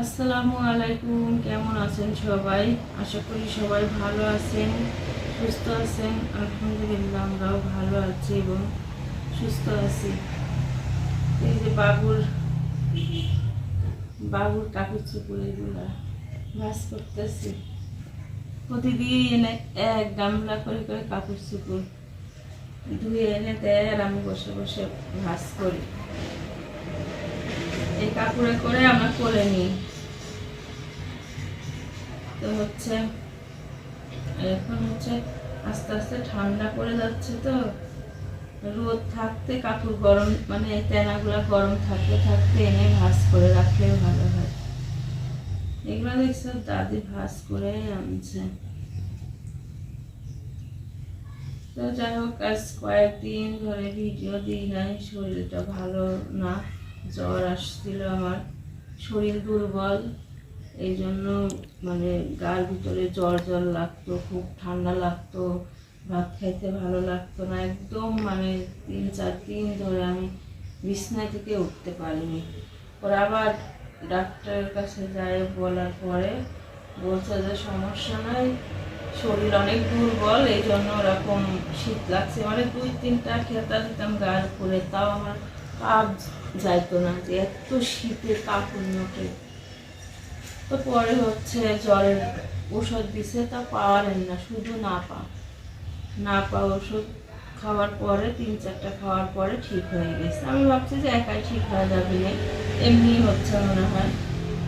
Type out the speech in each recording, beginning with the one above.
আসসালামু আলাইকুম, কেমন আছেন সবাই? আশা করি সবাই ভালো আছেন, সুস্থ আছেন। আলহামদুলিল্লাহ, আমরাও ভালো আছি এবং সুস্থ আছি। এই যে বাবুর বাবুর কাপড় চোপড় এগুলা ভাস করতেছি। প্রতিদিন এক গামলা করে করে কাপড় চোপড় ধুয়ে এনে আর আমি বসে বসে ভাস করি। এই কাপড়ে করে আমরা করে নিই। তো হচ্ছে, এখন হচ্ছে আস্তে আস্তে ঠান্ডা পড়ে যাচ্ছে তো। রোদ থাকতে কাপড় গরম মানে এই তেনাগুলো গরম থাকতে থাকতে এনে ভাস করে রাখলেও ভালো হয়। এগুলো দেখছ, দাদি ভাস করে আনছে। তো যাই হোক, আজ কয়েকদিন ধরে ভিডিও দিই নাই, শরীরটা ভালো না, জ্বর আসছিল আমার। শরীর দুর্বল, এই জন্য মানে গার ভিতরে জ্বর জ্বর লাগতো, খুব ঠান্ডা লাগতো, ভাত খাইতে ভালো লাগতো না, একদম মানে তিন চার দিন ধরে আমি বিছনায় থেকে উঠতে পারিনি। পরে আবার ডাক্তারের কাছে যাই বলার পরে বলছে যে সমস্যা নাই শরীর অনেক দুর্বল এই জন্য ওরকম শীত লাগছে। মানে দুই, তিনটা খেতা দিতাম গায়ের উপরে, তাও আমার কাপ যাইতো না যে এত শীতে কাপড় নোটে তো পরে হচ্ছে জ্বরের ওষুধ দিছে, তা পাওয়ারেন না, শুধু না পা না পা ওষুধ খাওয়ার পরে, তিন, চারটা খাওয়ার পরে ঠিক হয়ে গেছে। আমি ভাবছি যে একাই ঠিক হয়ে যাবে না এমনি হচ্ছে মনে হয়।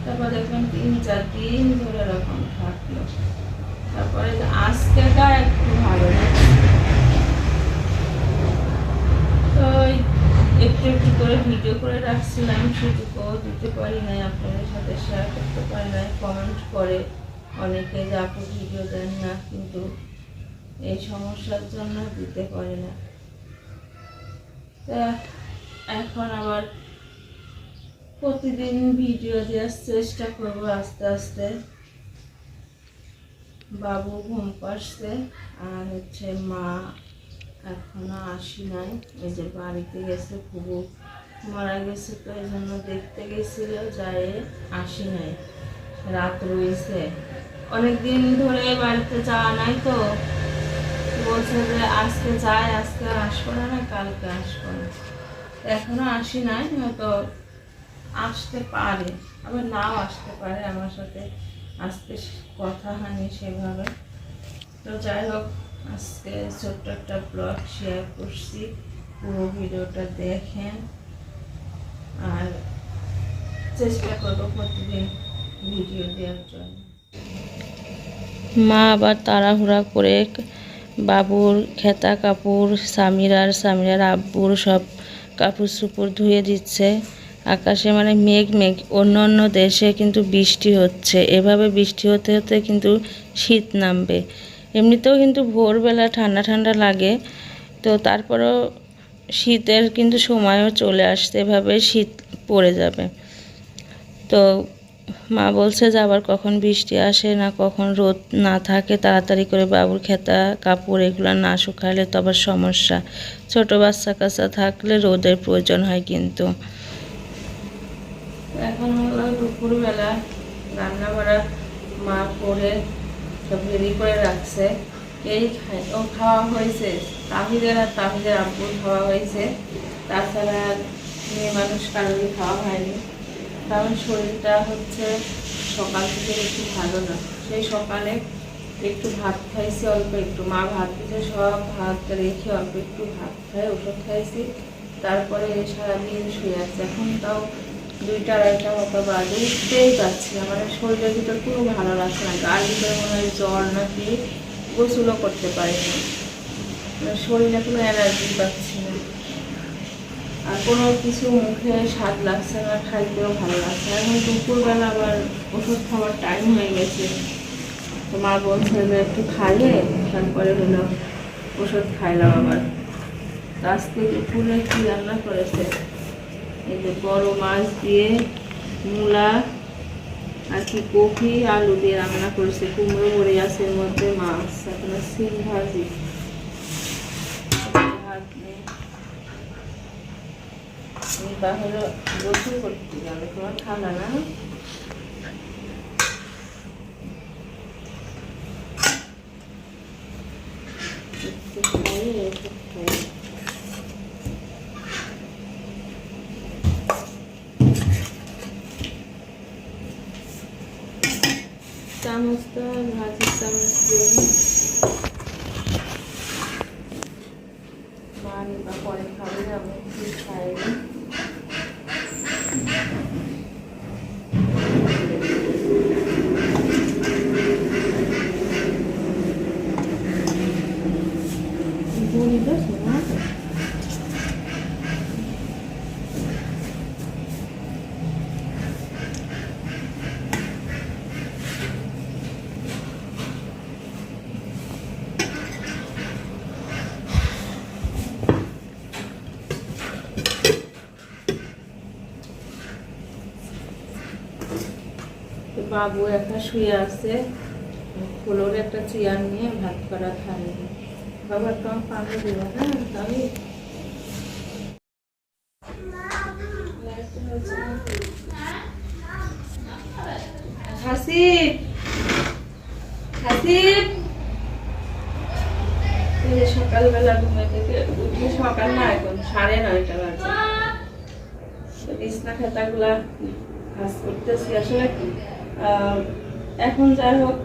তারপর দেখলাম তিন, চার দিন ধরে এরকম থাকল। তারপরে আজকেটা একটু ভালো তো একটু একটু করে ভিডিও করে রাখছিলাম সেটুকুও দিতে পারি নাই, আপনাদের সাথে শেয়ার করতে পারি নাই কমেন্ট করে। অনেকে যে আপু ভিডিও দেন না, কিন্তু এই সমস্যার জন্য দিতে পারি না। তা এখন আবার প্রতিদিন ভিডিও দেওয়ার চেষ্টা করব আস্তে আস্তে। বাবু ঘুম পাচ্ছে আর হচ্ছে মা এখনও আসি নাই। এই যে বাড়িতে গেছে খুবু মারা গেছে তো এই জন্য দেখতে গেছিল, যাই আসি নাই। রাত রয়েছে। অনেকদিন ধরে বাড়িতে যাওয়া নাই তো। বলছে যে আজকে যাই, আজকে আর আসব না না কালকে আসব না। এখনও আসি নাই, হয়তো আসতে পারে। আবার নাও আসতে পারে আমার সাথে। আজকে কথা হয়নি সেভাবে। তো যাই হোক, আজকে ছোট্ট একটা ব্লগ শেয়ার করছি। পুরো ভিডিওটা দেখেন। আর চেষ্টা করব প্রতিদিন ভিডিও দেওয়ার জন্য। মা আবার তাড়াহুড়া করে বাবুর খেতা কাপড় সামিরার সামিরার আব্বুর সব কাপড় চুপড় ধুয়ে দিচ্ছে। আকাশে মানে মেঘ মেঘ। অন্য অন্য দেশে কিন্তু বৃষ্টি হচ্ছে। এভাবে বৃষ্টি হতে হতে কিন্তু শীত নামবে। এমনিতেও কিন্তু ভোরবেলা ঠান্ডা ঠান্ডা লাগে। তো তারপরেও শীতের কিন্তু সময়ও চলে আসছে। এভাবে শীত পড়ে যাবে। তো মা বলছে যে আবার কখন বৃষ্টি আসে না কখন রোদ না থাকে, তাড়াতাড়ি করে বাবুর খেতা, কাপড় এগুলো না শুকালে তো আবার সমস্যা। ছোটো বাচ্চা কাচ্চা থাকলে রোদের প্রয়োজন হয় কিন্তু। এখন হলো দুপুরবেলা রান্না বাড়া মা করে সব রেডি করে রাখছে। এই ও খাওয়া হয়েছে। তাহিদের আর তাহিদের আব্বুর খাওয়া হয়েছে। তাছাড়া মেয়ে মানুষ কারোরই খাওয়া হয়নি। কারণ শরীরটা হচ্ছে সকাল থেকে একটু ভালো না। সেই সকালে একটু ভাত খাইছি, অল্প একটু। মা ভাত দিতে সব ভাত রেখে অল্প একটু ভাত খাই, ওষুধ খাইছি। তারপরে সারাদিন শুয়ে আছে। এখন তাও দুইটা আড়াইটা মতো বাজে, উঠতেই পারছি না। মানে শরীরের ভিতর পুরো ভালো লাগছে না। গার ভিতরে মনে হয় জ্বর নাকি গোসলও করতে পারিনি মানে শরীরে কোনো অ্যালার্জি পাচ্ছি না। আর কোনো কিছু মুখে স্বাদ লাগছে না, খাইতেও ভালো লাগছে এখন দুপুরবেলা আবার ওষুধ খাওয়ার টাইম হয়ে গেছে। তো মা বলছে যে একটু খাইয়ে তারপরে হলো ওষুধ খাইলাম আবার। আজকে দুপুরে কি রান্না করেছে? যে বড় মাছ দিয়ে মূলা আর কি কফি, আলু দিয়ে রান্না করেছে। কুমড়ো মরে আছে এর মধ্যে মাছ, আপনার সিম ভাজি। তাহলে গোসল করতে গেলে তোমার খানা না? नमस्कार भाजी समजते বাবু একটা শুয়ে আছে। ফ্লোরে একটা চেয়ার নিয়ে ভাত করা খাবে। বাবা তোমার পানি দেবো হ্যাঁ তাহলে। সকালবেলা ঘুমে থেকে উঠে সকাল না এখন সাড়ে নয়টা বাজে। বিছনা খাতাগুলা কাজ করতেছি আসলে আহ, এখন যাই হোক,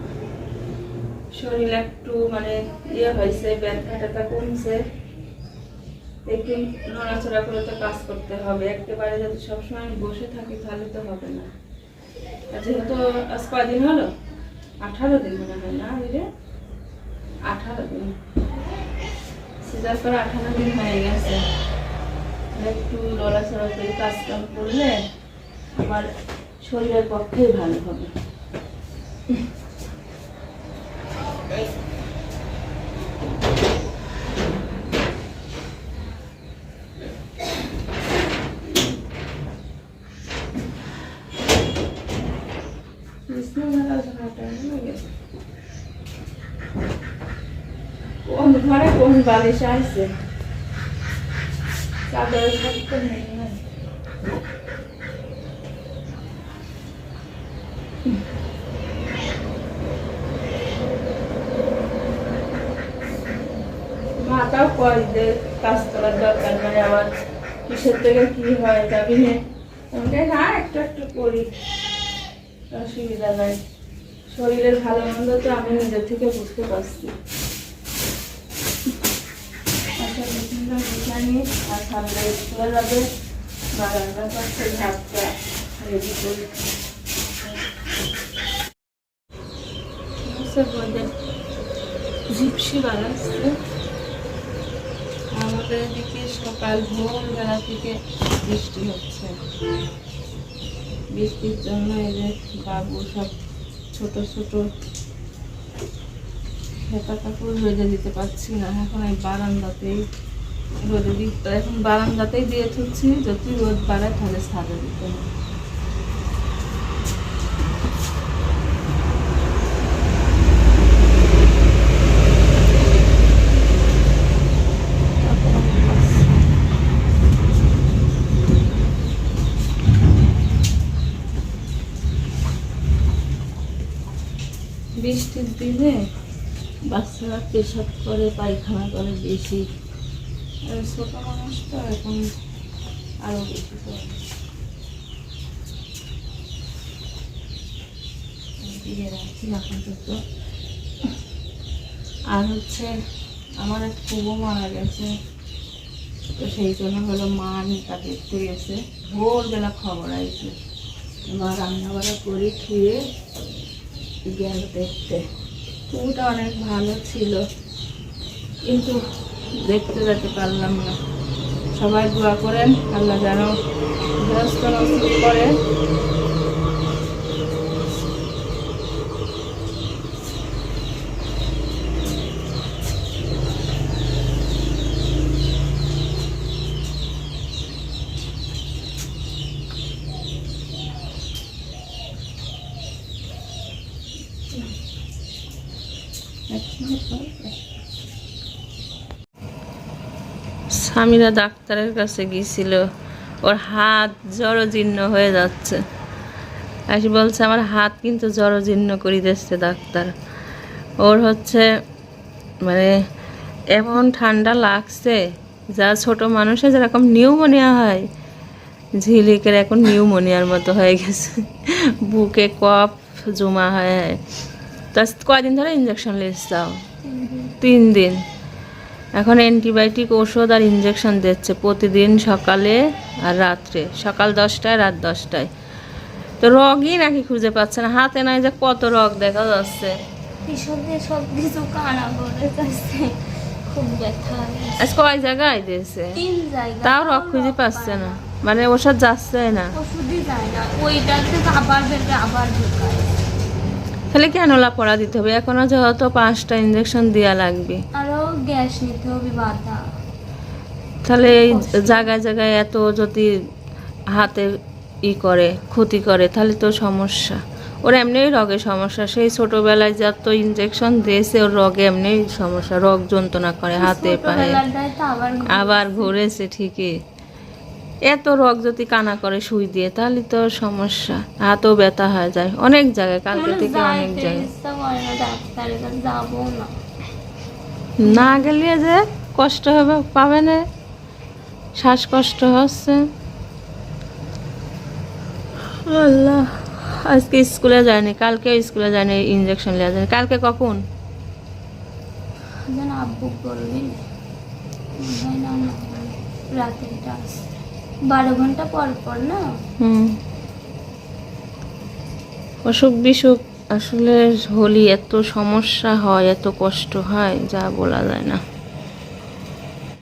শরীর একটু মানে ইয়ে হয়েছে ব্যথা ট্যাথা কমছে। একটু নড়াচড়া করে তো কাজ করতে হবে। একেবারে যদি সবসময় বসে থাকি, তাহলে তো হবে না। যেহেতু আজ কয়দিন হলো? আঠারো দিন মনে হয় না বুঝলে আঠারো দিন। সিজার করে আঠারো দিন হয়ে গেছে। একটু নড়াচড়া করে কাজ কাম করলে আমার শরীরের পক্ষেই ভালো হবে। কোন ঘরে কোন বালিশ আছে? চাদর থাকতে নেই না মাটাও কয় কাজ করার দরকার নাই, আবার কিসের থেকে কি হয় যাবি নে হ্যাঁ একটু একটু করি, অসুবিধা নাই। শরীরের ভালো মন্দ তো আমি নিজের থেকে বুঝতে পারছি। আচ্ছা আর সামনে স্কুলে যাবে বা রান্না করছে ভাতটা রেডি করি জিপসি বানাচ্ছে। আমাদের এদিকে সকাল ভোরবেলা থেকে বৃষ্টি হচ্ছে। বৃষ্টির জন্য এই যে বাবু সব ছোট ছোট খেতা কাপড় রোদে দিতে পারছি না। এখন এই বারান্দাতেই রোদে দিতে এখন বারান্দাতেই দিয়ে থুচ্ছি, যদি রোদ বাড়ায় তাহলে ছাদে দিতে হবে বৃষ্টির দিনে বাচ্চারা পেশাব করে পায়খানা করে বেশি। আর ছোটো মানুষ তো এখন আরও বেশি করে। দিয়ে রাখছি আপাতত আর হচ্ছে আমার এক কুবো মারা গেছে। তো সেই জন্য হলো মা নিতা দেখতে গেছে। ভোরবেলা খবর আইছে। মা রান্না বান্না করে খেয়ে গেল দেখতে। কুকুরটা অনেক ভালো ছিল। কিন্তু দেখতে যেতে পারলাম না। সবাই দোয়া করেন, আল্লাহ যেন ব্যস্ত নষ্ট করে। স্বামীরা ডাক্তারের কাছে গিয়েছিল। ওর হাত জড়জীর্ণ হয়ে যাচ্ছে। আসি বলছে, আমার হাত কিন্তু জড়জীর্ণ দিচ্ছে ডাক্তার। ওর হচ্ছে মানে এমন ঠান্ডা লাগছে যা ছোট মানুষের যেরকম নিউমোনিয়া হয়। ঝিলিকের এখন নিউমোনিয়ার মতো হয়ে গেছে। বুকে কফ জমা হয়, তা কয়দিন ধরে ইঞ্জেকশন লেস যাও তিন দিন। এখন অ্যান্টিবায়োটিক ওষুধ আর ইঞ্জেকশন দিচ্ছে প্রতিদিন সকালে আর রাত্রে। সকাল দশটায় রাত দশটায়। তো রগই নাকি খুঁজে পাচ্ছে না। হাতে নাই যে কত রগ দেখা যাচ্ছে। আজ কয় জায়গায় দিয়েছে? তাও রগ খুঁজে পাচ্ছে না। মানে ওষুধ যাচ্ছে না। ওষুধই যায় না। ওইটাতে আবার আবার ঢুকায় তাহলে কেন লাপড়া দিতে হবে? এখনও যেহেতু পাঁচটা ইঞ্জেকশন দেওয়া লাগবে। আরও গ্যাস নিতে হবে বাধা। তাহলে এই জায়গায় জায়গায় এত যদি হাতে ই করে ক্ষতি করে তাহলে তো সমস্যা। ওর এমনিই রগে সমস্যা। সেই ছোটবেলায় যত ইঞ্জেকশন দিয়েছে ওর রগে এমনিই সমস্যা। রগ যন্ত্রণা করে হাতে পায়ে। তো আবার ঘুরেছে ঠিকই। এত রগ যদি কানা করে সুই দিয়ে তাহলে তো সমস্যা। হাতও ব্যথা হয়ে যায়। অনেক জায়গায় কালকে থেকে অনেক জায়গায়। না গেলে যে কষ্ট হবে পাবে না। শ্বাসকষ্ট হচ্ছে। আল্লাহ আজকে স্কুলে যায়নি কালকে স্কুলে যায়নি ইঞ্জেকশন নেওয়া যায়নি কালকে কখন? আব্বু না রাতের বারো ঘণ্টা পর পর, না? হুম। অসুখ বিসুখ আসলে হলি এত সমস্যা হয়, এত কষ্ট হয়, যা বলা যায় না।